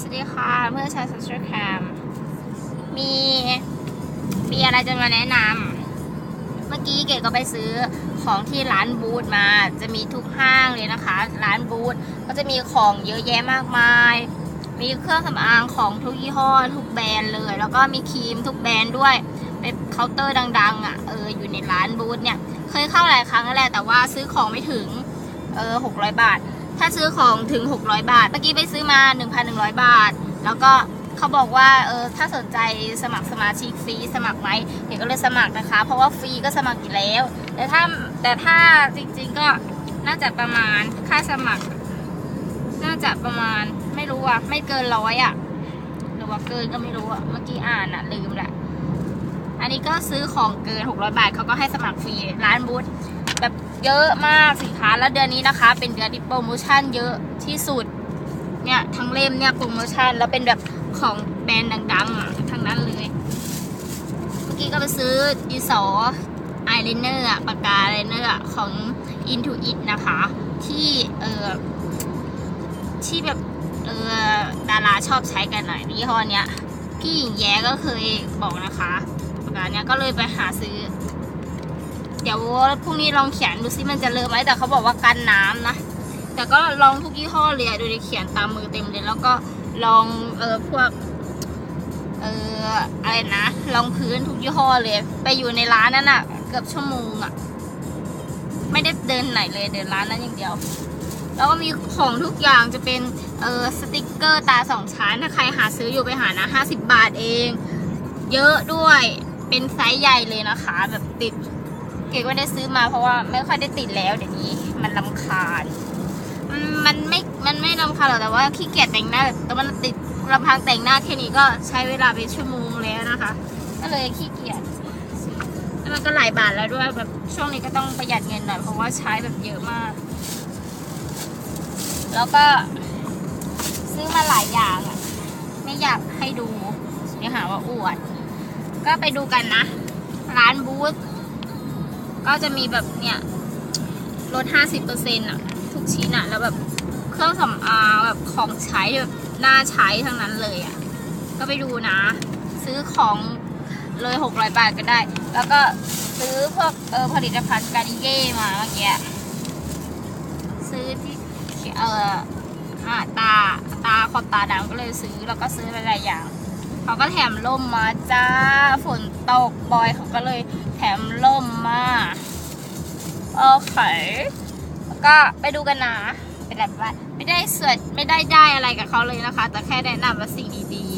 สวัสดีค่ะเมื่อชาวโซเชียลแคมมีมีอะไรจะมาแนะนำเมื่อกี้เก๋ก็ไปซื้อของที่ร้านบูธมา จะมีทุกห้างเลยนะคะ ร้านบูธก็จะมีของเยอะแยะมากมาย มีเครื่องสำอางของทุกยี่ห้อ ทุกแบรนด์เลย แล้วก็มีครีมทุกแบรนด์ด้วย เป็นเคาน์เตอร์ดัง ๆ อะเอออยู่ในร้านบูธเนี่ย เคยเข้าหลายครั้งแล้วแหละแต่ว่าซื้อของไม่ถึงเออหกร้อยบาท ถ้าซื้อของถึง 600 บาท เมื่อกี้ไปซื้อมา 1,100 บาท แล้วก็เขาบอกว่าเออถ้าสนใจสมัครสมาชิกฟรีสมัครไหมเดี๋ยวก็เลยสมัครนะคะ เพราะว่าฟรีก็สมัครอยู่แล้ว แต่ถ้าแต่ถ้าจริง ๆก็น่าจะประมาณค่าสมัคร น่าจะประมาณไม่รู้อะไม่เกินร้อยอะหรือว่าเกินก็ไม่รู้อะเมื่อกี้อ่านอะลืมแหละอันนี้ก็ซื้อของเกิน 600 บาทเขาก็ให้สมัครฟรีร้านบูธ แบบเยอะมากสินค้าแล้วเดือนนี้นะคะ เป็นเดือนที่โปรโมชั่นเยอะที่สุดเนี่ยทั้งเล่มเนี่ยโปรโมชั่นแล้วเป็นแบบของแบรนด์ดังๆทั้งนั้นเลย เมื่อกี้ก็ไปซื้อดินสออายไลเนอร์ปากกาไลเนอร์ของ Intuit นะคะ ที่เออที่แบบเออดาราชอบใช้กันหน่อยยี่ห้อเนี้ยพี่หญิงแย้ก็เคยบอกนะคะปากกาเนี้ยก็เลยไปหาซื้อ เดี๋ยวพรุ่งนี้ลองเขียนดูซิมันจะเลอะไหมแต่เขาบอกว่ากันน้ำนะ แต่ก็ลองทุกยี่ห้อเลยดูดิเขียนตามมือเต็มเลยแล้วก็ลองเออพวกเอออะไรนะลองพื้นทุกยี่ห้อเลย ไปอยู่ในร้านนั้นอะเกือบชั่วโมงอะไม่ได้เดินไหนเลยเดินร้านนั้นอย่างเดียว แล้วก็มีของทุกอย่างจะเป็นเออสติกเกอร์ตาสองชั้นถ้าใครหาซื้ออยู่ไปหานะห้าสิบบาทเอง เยอะด้วยเป็นไซส์ใหญ่เลยนะคะ แบบติด เก๋ก็ได้ซื้อมาเพราะว่าไม่ค่อยได้ติดแล้วเดี๋ยวนี้มันลำคาญ มันไม่ มันไม่ลำคาญหรอกแต่ว่าขี้เกียจแต่งหน้าแต่มันติดลำพังแต่งหน้าแค่นี้ก็ใช้เวลาเป็นชั่วโมงแล้วนะคะ ก็เลยขี้เกียจแล้วมันก็หลายบาทแล้วด้วยแบบช่วงนี้ก็ต้องประหยัดเงินหน่อยเพราะว่าใช้แบบเยอะมาก แล้วก็ซื้อมาหลายอย่างอะ ไม่อยากให้ดูเดี๋ยวหาว่าอวด ก็ไปดูกันนะ ร้านบูธ ก็จะมีแบบเนี่ยลด50%อะทุกชิ้นอะแล้วแบบเครื่องสำอางแบบของใช้แบบน่าใช้ทั้งนั้นเลยอะก็ไปดูนะ ซื้อของเลย600บาทก็ได้ แล้วก็ซื้อพวกเออผลิตภัณฑ์การิเย่มาเมื่อกี้ซื้อที่เอออ่าตาตาขอบตาดำก็เลยซื้อแล้วก็ซื้อหลายๆอย่างเขาก็แถมร่มมาจ้าฝนตกบอยเขาก็เลย มร่มมา โอเคแล้วก็ไปดูกันนะเป็นแบบว่าไม่ได้เสิร์ชไม่ได้ได้อะไรกับเขาเลยนะคะ แต่แค่แนะนำว่าสิ่งดี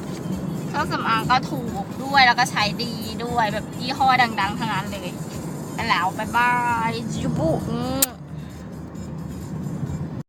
ๆเครื่องสำอางก็ถูกด้วยแล้วก็ใช้ดีด้วยแบบยี่ห้อดัง ๆทั้งนั้นเลยไปแล้วบ๊ายบายจูบุอืม